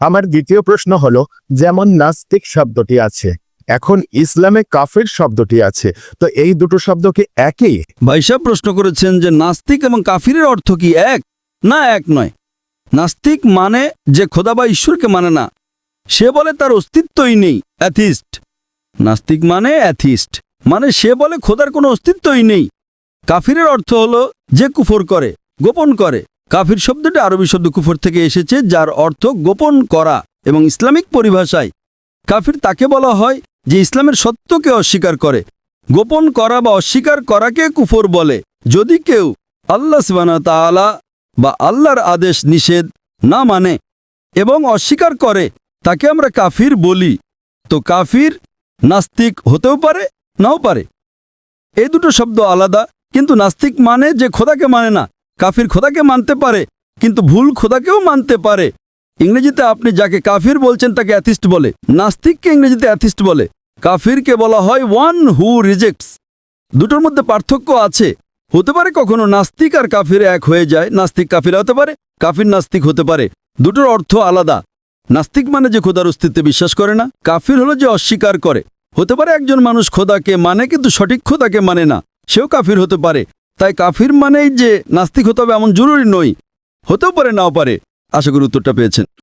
আমার দ্বিতীয় প্রশ্ন হলো, যেমন নাস্তিক শব্দটি আছে, এখন ইসলামে কাফের শব্দটি আছে, তো এই দুটো শব্দকে একই? ভাইসাব প্রশ্ন করেছেন যে নাস্তিক এবং কাফিরের অর্থ কি এক? না, এক নয়। নাস্তিক মানে যে খোদা বা ঈশ্বরকে মানে না, সে বলে তার অস্তিত্বই নেই, অ্যাথিস্ট। নাস্তিক মানে অ্যাথিস্ট মানে সে বলে খোদার কোনো অস্তিত্বই নেই। কাফিরের অর্থ হলো যে কুফর করে, গোপন করে কাফির শব্দটি আরবি শব্দ কুফর থেকে এসেছে, যার অর্থ গোপন করা এবং ইসলামিক পরিভাষায়। কাফির তাকে বলা হয় যে ইসলামের সত্যকে অস্বীকার করে। গোপন করা বা অস্বীকার করাকে কুফর বলে। যদি কেউ আল্লাহ সিবানা তাআলা বা আল্লাহর আদেশ নিষেধ না মানে এবং অস্বীকার করে, তাকে আমরা কাফির বলি। তো কাফির নাস্তিক হতেও পারে, নাও পারে। এই দুটো শব্দ আলাদা, কিন্তু নাস্তিক মানে যে খোদাকে মানে না। কাফির খোদাকে মানতে পারে, কিন্তু ভুল খোদাকেও মানতে পারে। ইংরেজিতে আপনি যাকে কাফির বলছেন তাকে অ্যাথিস্ট বলে, নাস্তিককে ইংরেজিতে অ্যাথিস্ট বলে। কাফিরকে বলা হয় ওয়ান হু রিজেক্টস দুটোর মধ্যে পার্থক্য আছে। হতে পারে কখনো নাস্তিক আর কাফির এক হয়ে যায়, নাস্তিক কাফির হতে পারে, কাফির নাস্তিক হতে পারে। দুটোর অর্থ আলাদা। নাস্তিক মানে যে খোদার অস্তিত্বে বিশ্বাস করে না, কাফির হলো যে অস্বীকার করে। হতে পারে একজন মানুষ খোদাকে মানে কিন্তু সঠিক খোদাকে মানে না, সেও কাফির হতে পারে। তাই কাফির মানেই যে নাস্তিক হতে হবে এমন জরুরি নই হতেও পারে, নাও পারে। আশা করি উত্তরটা পেয়েছেন।